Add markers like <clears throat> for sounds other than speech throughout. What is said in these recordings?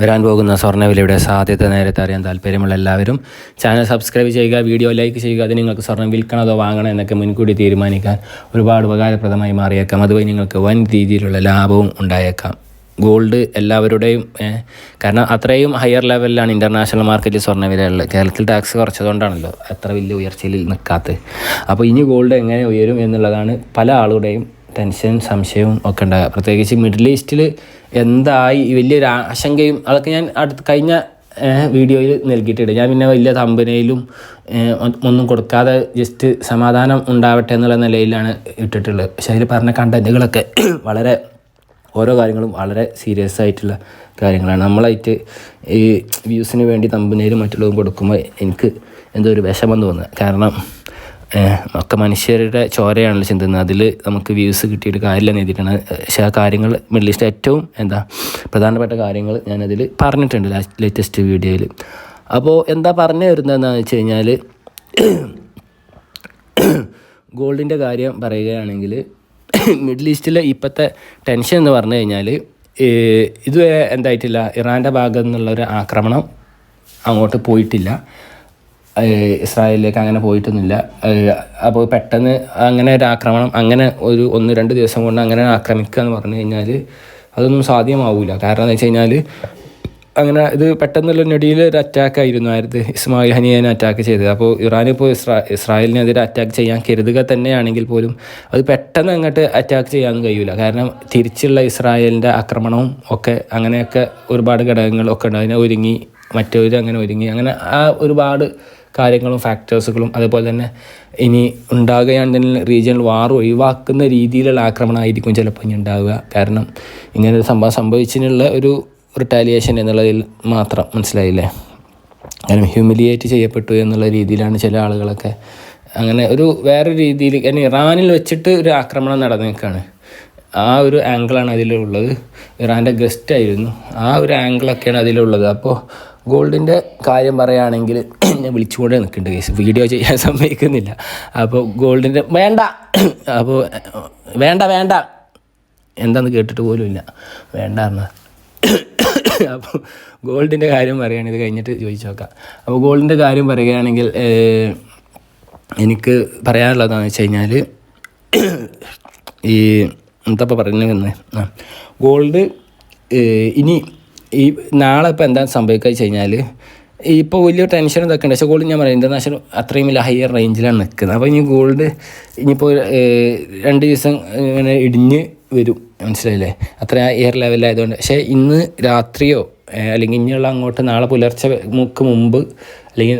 വരാൻ പോകുന്ന സ്വർണവിലയുടെ സാധ്യത നേരത്തെ അറിയാൻ താല്പര്യമുള്ള എല്ലാവരും ചാനൽ സബ്സ്ക്രൈബ് ചെയ്യുക വീഡിയോ ലൈക്ക് ചെയ്യുക അത് നിങ്ങൾക്ക് സ്വർണം വിൽക്കണം അതോ വാങ്ങണോ എന്നൊക്കെ മുൻകൂട്ടി തീരുമാനിക്കാൻ ഒരുപാട് ഉപകാരപ്രദമായി മാറിയേക്കാം. അതുവഴി നിങ്ങൾക്ക് വൻ രീതിയിലുള്ള ലാഭവും ഉണ്ടായേക്കാം. ഗോൾഡ് എല്ലാവരുടെയും കാരണം അത്രയും ഹയർ ലെവലിലാണ് ഇന്റർനാഷണൽ മാർക്കറ്റിൽ സ്വർണവിലയുള്ളത് കേരളത്തിൽ ടാക്സ് കുറച്ചതുകൊണ്ടാണല്ലോ അത്ര വലിയ ഉയർച്ചയിൽ നിൽക്കാത്തത്. അപ്പോൾ ഇനി ഗോൾഡ് എങ്ങനെ ഉയരും എന്നുള്ളതാണ് പല ആളുകളുടെയും ടെൻഷൻ സംശയവും ഒക്കെ ഉണ്ടാകുക പ്രത്യേകിച്ച് മിഡിൽ ഈസ്റ്റിൽ എന്തായി വലിയൊരു ആശങ്കയും അതൊക്കെ ഞാൻ അടുത്ത് കഴിഞ്ഞ വീഡിയോയിൽ നൽകിയിട്ടുണ്ട്. ഞാൻ പിന്നെ വലിയ തമ്പനയിലും ഒന്നും കൊടുക്കാതെ ജസ്റ്റ് സമാധാനം ഉണ്ടാവട്ടെ എന്നുള്ള നിലയിലാണ് ഇട്ടിട്ടുള്ളത്. പക്ഷേ അതിൽ പറഞ്ഞ കണ്ടന്റുകളൊക്കെ <clears throat> വളരെ ഓരോ കാര്യങ്ങളും വളരെ സീരിയസ് ആയിട്ടുള്ള കാര്യങ്ങളാണ്. നമ്മളായിട്ട് ഈ വ്യൂസിന് വേണ്ടി തമ്പനയിലും മറ്റുള്ളതും കൊടുക്കുമ്പോൾ എനിക്ക് എന്തോ ഒരു വിഷമം തോന്നുക. കാരണം ഒക്കെ മനുഷ്യരുടെ ചോരയാണല്ലോ ചിന്തുന്നത്. അതിൽ നമുക്ക് വ്യൂസ് കിട്ടിയിട്ട് കാര്യമില്ല എഴുതിയിട്ടാണ്. പക്ഷേ ആ കാര്യങ്ങൾ മിഡിൽ ഈസ്റ്റ് ഏറ്റവും എന്താ പ്രധാനപ്പെട്ട കാര്യങ്ങൾ ഞാനതിൽ പറഞ്ഞിട്ടുണ്ട് ലാസ്റ്റ് ലേറ്റസ്റ്റ് വീഡിയോയിൽ അപ്പോൾ എന്താ പറഞ്ഞു വരുന്നതെന്ന് വെച്ച് കഴിഞ്ഞാൽ ഗോൾഡിന്റെ കാര്യം പറയുകയാണെങ്കിൽ മിഡിൽ ഈസ്റ്റിലെ ഇപ്പോഴത്തെ ടെൻഷൻ എന്ന് പറഞ്ഞു കഴിഞ്ഞാൽ ഇത് എന്തായിട്ടില്ല ഇറാന്റെ ഭാഗത്തു നിന്നുള്ളൊരു ആക്രമണം അങ്ങോട്ട് പോയിട്ടില്ല. ഇസ്രായേലിലേക്ക് അങ്ങനെ പോയിട്ടൊന്നുമില്ല. അപ്പോൾ പെട്ടെന്ന് അങ്ങനെ ഒരു ആക്രമണം അങ്ങനെ ഒരു ഒന്ന് രണ്ട് ദിവസം കൊണ്ട് അങ്ങനെ ആക്രമിക്കുക എന്ന് പറഞ്ഞു കഴിഞ്ഞാൽ അതൊന്നും സാധ്യമാവില്ല കാരണം എന്ന് വെച്ച് കഴിഞ്ഞാൽ അങ്ങനെ ഇത് പെട്ടെന്നുള്ള ഞൊടിയിൽ ഒരു അറ്റാക്ക് ആയിരുന്നു. ആയത് ഇസ്മായിൽ ഹനിയനെ അറ്റാക്ക് ചെയ്തത്. അപ്പോൾ ഇറാൻ ഇപ്പോൾ ഇസ്രാ ഇസ്രായേലിനെതിരെ അറ്റാക്ക് ചെയ്യാൻ കരുതുക തന്നെയാണെങ്കിൽ പോലും അത് പെട്ടെന്ന് അങ്ങോട്ട് അറ്റാക്ക് ചെയ്യാൻ കഴിയില്ല കാരണം തിരിച്ചുള്ള ഇസ്രായേലിന്റെ ആക്രമണവും ഒക്കെ അങ്ങനെയൊക്കെ ഒരുപാട് ഘടകങ്ങളൊക്കെ ഉണ്ട്. അതിനെ ഒരുങ്ങി മറ്റവർ അങ്ങനെ ഒരുങ്ങി അങ്ങനെ ആ ഒരുപാട് കാര്യങ്ങളും ഫാക്ടേഴ്സുകളും അതുപോലെ തന്നെ ഇനി ഉണ്ടാകുകയാണെങ്കിൽ റീജിയണൽ വാർ ഒഴിവാക്കുന്ന രീതിയിലുള്ള ആക്രമണമായിരിക്കും ചിലപ്പോൾ ഇനി ഉണ്ടാവുക. കാരണം ഇങ്ങനെ സംഭവം സംഭവിച്ചതിനുള്ള ഒരു റിട്ടാലിയേഷൻ എന്നുള്ളതിൽ മാത്രം മനസ്സിലായില്ലേ? കാരണം ഹ്യൂമിലിയേറ്റ് ചെയ്യപ്പെട്ടു എന്നുള്ള രീതിയിലാണ് ചില ആളുകളൊക്കെ അങ്ങനെ ഒരു വേറെ രീതിയിൽ കാരണം ഇറാനിൽ വെച്ചിട്ട് ഒരു ആക്രമണം നടന്നേക്കാണ്. ആ ഒരു ആംഗിളാണ് അതിലുള്ളത്. ഇറാന്റെ ഗസ്റ്റ് ആയിരുന്നു. ആ ഒരു ആംഗിളൊക്കെയാണ് അതിലുള്ളത്. അപ്പോൾ ഗോൾഡിന്റെ കാര്യം പറയുകയാണെങ്കിൽ <clears throat> ഞാൻ വിളിച്ചുകൊണ്ടേ നിൽക്കുന്നുണ്ട് കേസ്. വീഡിയോ ചെയ്യാൻ <laughs> സമ്മതിക്കുന്നില്ല. അപ്പോൾ ഗോൾഡിന്റെ വേണ്ട. <clears throat> അപ്പോൾ വേണ്ട വേണ്ട. എന്താന്ന് കേട്ടിട്ട് പോലും ഇല്ല. വേണ്ട പറഞ്ഞാൽ <clears throat> അപ്പോൾ ഗോൾഡിന്റെ കാര്യം പറയുകയാണെങ്കിൽ ഇത് കഴിഞ്ഞിട്ട് ചോദിച്ചു നോക്കാം. അപ്പോൾ ഗോൾഡിന്റെ കാര്യം പറയുകയാണെങ്കിൽ എനിക്ക് പറയാനുള്ളതെന്ന് വെച്ച് കഴിഞ്ഞാൽ ഈ എന്താ ആ ഗോൾഡ് ഇനി ഈ നാളെ ഇപ്പോൾ എന്താ സംഭവിക്കുക വെച്ച് കഴിഞ്ഞാൽ ഇപ്പോൾ വലിയ ടെൻഷൻ ഇതൊക്കെ ഉണ്ട് പക്ഷേ ഗോൾഡ് ഞാൻ പറയാം ഇന്റർനാഷണൽ അത്രയും വലിയ ഹയർ റേഞ്ചിലാണ് നിൽക്കുന്നത് അപ്പോൾ ഇനി ഗോൾഡ് ഇനിയിപ്പോൾ രണ്ട് ദിവസം ഇങ്ങനെ ഇടിഞ്ഞ് വരും. മനസ്സിലായില്ലേ? അത്ര എയർ ലെവലായതുകൊണ്ട് പക്ഷേ ഇന്ന് രാത്രിയോ അല്ലെങ്കിൽ ഇനിയുള്ള അങ്ങോട്ട് നാളെ പുലർച്ചെ മുക്ക് മുമ്പ് അല്ലെങ്കിൽ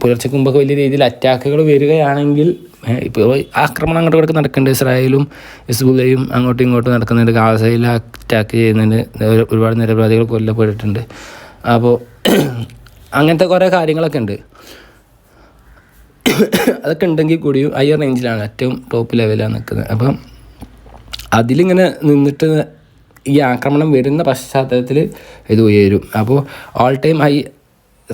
പുലർച്ചയ്ക്ക് മുമ്പൊക്കെ വലിയ രീതിയിൽ അറ്റാക്കുകൾ വരികയാണെങ്കിൽ ഇപ്പോൾ ആക്രമണം അങ്ങോട്ട് ഇങ്ങോട്ട് നടക്കുന്നുണ്ട് ഇസ്രായേലും ഇസ്ബുലയും അങ്ങോട്ടും ഇങ്ങോട്ടും നടക്കുന്നുണ്ട്. ഗാസയിൽ അറ്റാക്ക് ചെയ്യുന്നുണ്ട്. ഒരു- ഒരുപാട് നിരപരാധികൾ കൊല്ലപ്പെട്ടിട്ടുണ്ട്. അപ്പോൾ <clears throat> അങ്ങനത്തെ കുറേ കാര്യങ്ങളൊക്കെ ഉണ്ട്. <clears throat> അതൊക്കെ ഉണ്ടെങ്കിൽ കൂടിയും ഹയർ റേഞ്ചിലാണ് ഏറ്റവും ടോപ്പ് ലെവലാണ് നിൽക്കുന്നത്. അപ്പം അതിലിങ്ങനെ നിന്നിട്ട് ഈ ആക്രമണം വരുന്ന പശ്ചാത്തലത്തിൽ ഇത് ഉയരും. അപ്പോൾ ഓൾ ടൈം ഹൈ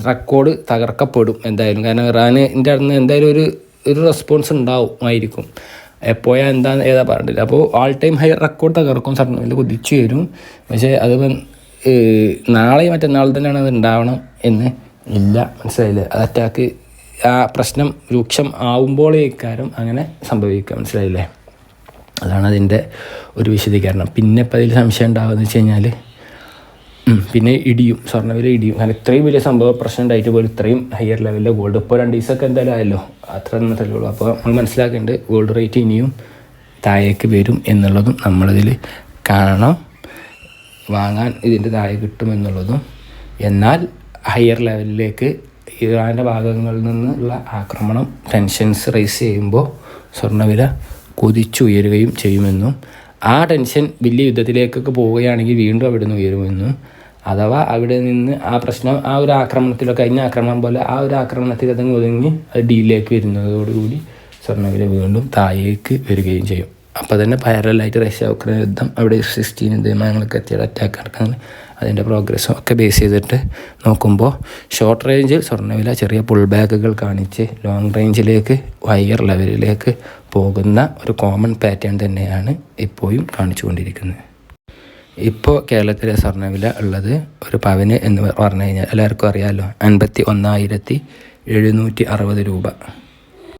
റെക്കോർഡ് തകർക്കപ്പെടും എന്തായാലും. കാരണം ഇറാനിന്റെ അടുത്ത് എന്തായാലും ഒരു ഒരു റെസ്പോൺസ് ഉണ്ടാവും ആയിരിക്കും എപ്പോഴാ എന്താണ് ഏതാ പറഞ്ഞില്ല അപ്പോൾ ഓൾ ടൈം ഹൈ റെക്കോർഡ് തകർക്കും സർണയിൽ കുതിച്ചു വരും. പക്ഷേ അത് നാളെ മറ്റന്നാൾ തന്നെയാണ് അത് ഉണ്ടാവണം എന്ന് ഇല്ല. മനസ്സിലായില്ലേ? അത് അറ്റാക്ക് ആ പ്രശ്നം രൂക്ഷം ആവുമ്പോഴേക്കാരും അങ്ങനെ സംഭവിക്കുക മനസ്സിലായില്ലേ? അതാണ് അതിന്റെ ഒരു വിശദീകരണം. പിന്നെ ഇപ്പം അതിൽ സംശയം ഉണ്ടാവുക വെച്ച് കഴിഞ്ഞാൽ പിന്നെ ഇടിയും സ്വർണവില ഇടിയും. കാരണം ഇത്രയും വലിയ സംഭവ പ്രശ്നം ഉണ്ടായിട്ട് പോലും ഇത്രയും ഹയർ ലെവലിലെ ഗോൾഡ് ഇപ്പോൾ രണ്ട് ദിവസമൊക്കെ എന്തായാലും ആയല്ലോ. അത്ര തന്നെ ഉള്ളൂ. അപ്പോൾ നമ്മൾ മനസ്സിലാക്കേണ്ടത് ഗോൾഡ് റേറ്റ് ഇനിയും താഴേക്ക് വരും എന്നുള്ളതും നമ്മളതിൽ കാണണം. വാങ്ങാൻ ഇതിന്റെ താഴെ കിട്ടുമെന്നുള്ളതും എന്നാൽ ഹയർ ലെവലിലേക്ക് ഇറാന്റെ ഭാഗങ്ങളിൽ നിന്നുള്ള ആക്രമണം ടെൻഷൻസ് റൈസ് ചെയ്യുമ്പോൾ സ്വർണവില കുതിച്ചുയരുകയും ചെയ്യുമെന്നും ആ ടെൻഷൻ വലിയ യുദ്ധത്തിലേക്കൊക്കെ പോവുകയാണെങ്കിൽ വീണ്ടും അവിടെ നിന്ന് ഉയരുമെന്നും അഥവാ അവിടെ നിന്ന് ആ പ്രശ്നം ആ ഒരു ആക്രമണത്തിലോ കഴിഞ്ഞ ആക്രമണം പോലെ ആ ഒരു ആക്രമണത്തിൽ അതങ്ങ് ഒതുങ്ങി അത് ഡീലിലേക്ക് വരുന്നതോടുകൂടി സ്വർണവില വീണ്ടും താഴേക്ക് വരികയും ചെയ്യും. അപ്പോൾ തന്നെ പാരലായിട്ട് റഷ്യ ഉക്രൈൻ യുദ്ധം അവിടെ സിക്സ്റ്റീൻ വിമാനങ്ങളൊക്കെ എത്തിയത് അറ്റാക്ക് നടക്കുന്നത് അതിന്റെ പ്രോഗ്രസ്സും ഒക്കെ ബേസ് ചെയ്തിട്ട് നോക്കുമ്പോൾ ഷോർട്ട് റേഞ്ചിൽ സ്വർണവില ചെറിയ പുൾ ബാഗുകൾ കാണിച്ച് ലോങ് റേഞ്ചിലേക്ക് ഹയർ ലെവലിലേക്ക് പോകുന്ന ഒരു കോമൺ പാറ്റേൺ തന്നെയാണ് ഇപ്പോഴും കാണിച്ചുകൊണ്ടിരിക്കുന്നത്. ഇപ്പോൾ കേരളത്തിലെ സ്വർണവില ഉള്ളത് ഒരു പവന് എന്ന് പറഞ്ഞു കഴിഞ്ഞാൽ എല്ലാവർക്കും അറിയാമല്ലോ അൻപത്തി ഒന്നായിരത്തി എഴുന്നൂറ്റി അറുപത് രൂപ.